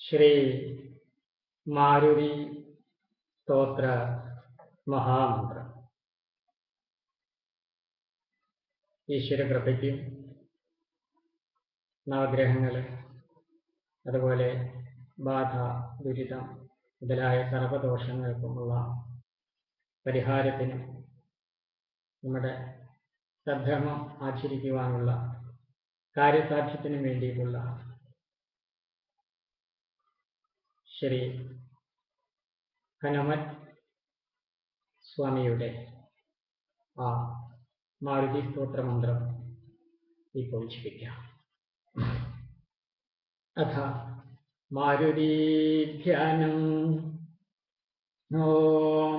ശ്രീ മാരുതി സ്തോത്ര മഹാമന്ത്രം. ഈശ്വരകൃപയ്ക്കും നവഗ്രഹങ്ങൾ അതുപോലെ ബാധ ദുരിതം മുതലായ സർവദോഷങ്ങൾക്കുമുള്ള പരിഹാരത്തിനും നമ്മുടെ സദ്ധർമ്മം ആചരിക്കുവാനുള്ള കാര്യസാധ്യത്തിനും വേണ്ടിയിട്ടുള്ള ശ്രീ. ഹനുമത് സ്വാമിയുടെ ആ മാരുതി സ്തോത്രമന്ത്രം ഇപ്പോൾ ജപിക്കാം അഥ മാരുതീധ്യാനം ഓം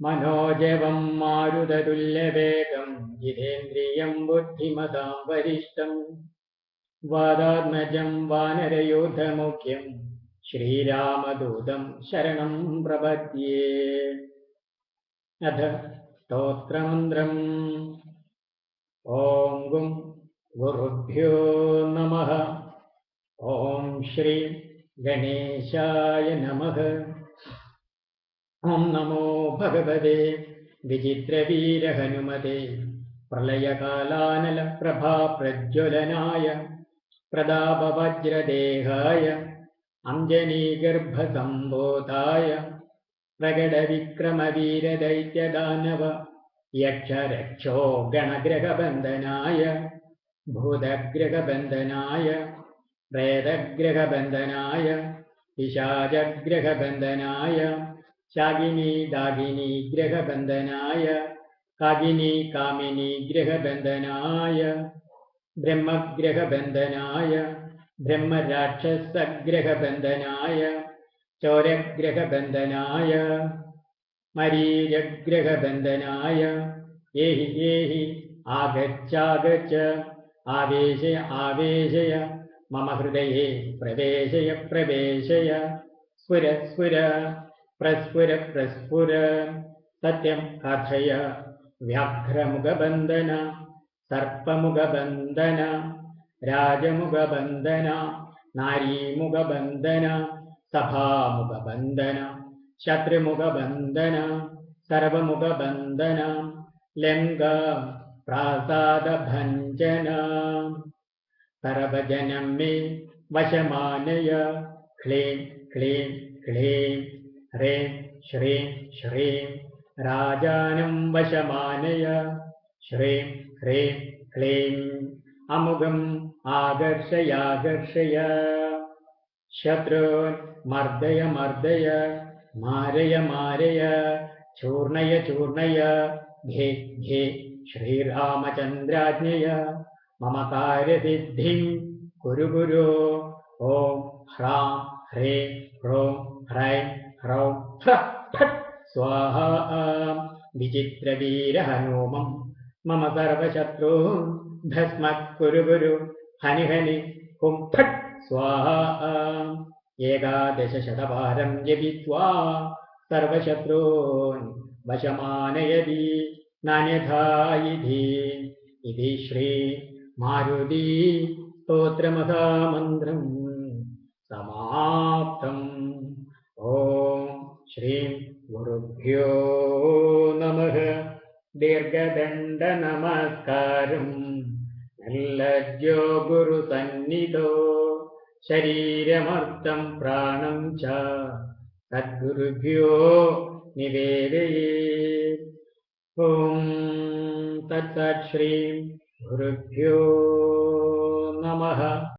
മനോജവം മാരുതതുല്യവേഗം ജിതേന്ദ്രിയം ബുദ്ധിമതാം വരിഷ്ടം വാദാത്മജം വാനരയോധമുഖ്യം ശ്രീരാമദൂതം ശരണം പ്രപദ്യേ. അഥ സ്തോത്രമന്ത്രം. ഓം ഗും ഗുരുഭ്യോ നമ. ഓം ശ്രീ ഗണേശായ നമ. ഓം നമോ ഭഗവതേ. വിചിത്രവീരഹനുമതേ. പ്രളയകാലാനല പ്രഭാ പ്രജ്വലനായ പ്രതാപവജ്രദേഹായ അഞ്ജനീഗർഭസംബോധായ പ്രകടവിക്രമവീരദൈത്യദാനവ യക്ഷരക്ഷോ ഗണഗ്രഹബന്ധനായ ഭൂതഗ്രഹബന്ധനായ പ്രേതഗ്രഹബന്ധനായ പിശാചഗ്രഹബന്ധനായ ശാകിനി ദാഗിനി ഗ്രഹബന്ധനായ കാകിനി കാമിനി ഗ്രഹബന്ധനായ ബ്രഹ്മഗ്രഹബന്ധനായ ബ്രഹ്മരാക്ഷസഗ്രഹബന്ധനായ ചോരഗ്രഹബന്ധനായ മരീരഗ്രഹബന്ധനായ ഏഹി ഏഹി ആഗച്ഛാഗച്ഛ ആവേശയ ആവേശയ മമ ഹൃദയേ പ്രവേശയ പ്രവേശയ സ്ഫുര സ്ഫുര പ്രസ്ഫുര പ്രസ്ഫുര സത്യം കഥയ വ്യാഘ്രമുഖബന്ധന സർപ്പമുഖബന്ധന രാജമുഖബന്ധന നാരീമുഖബന്ധന സഭാമുഖബന്ധന ശത്രുമുഖബന്ധന സർവമുഖബന്ധന ലംഗ പ്രാസാദഭഞ്ജന സർവജനം മേ വശമാനയ ക്ലീം ക്ലീം ക്ലീം ഹ്രീം ശ്രീം ശ്രീം രാജാനം വശമാനയ ശ്രീം ഹ്രീം ക്ലീം. अमुगम् आकर्षयाकर्षय शत्रून् मर्दय मर्दय। मारय मारय। चूर्णय चूर्णय। घे घे। श्रीरामचन्द्राज्ञय। मम कार्यसिद्धिं कुरु कुरुगुरो ॐ ह्रां ह्रे ह्रों ह्रैं ह्रौं। ह्रैं फट् स्वाहा। विचित्रवीरहनोमं मम सर्वशत्रून् ഭസ്മ കുരു കുരു ഹനി ഹനി ഹും ഫട് സ്വാഹ. ഏകാദശശതവാരം ജപിത്വാ. സർവശത്രൂൻ വശമാനയതി. നാന്യഥായിധി. ഇതി ശ്രീ മാരുതി സ്തോത്രമഹാമന്ത്രം. സമാപ്തം. ഓം ശ്രീം ഗുരുഭ്യോ നമ. ദീർഘദണ്ഡ നമസ്കാരം. ഗുരു സന്നിധോ. ശരീരമർത്ഥം പ്രാണം ച. സദ്ഗുരുഭ്യോ നിവേദയേ. ഓം തത്സത് ശ്രീ ഗുരുഭ്യോ നമഃ.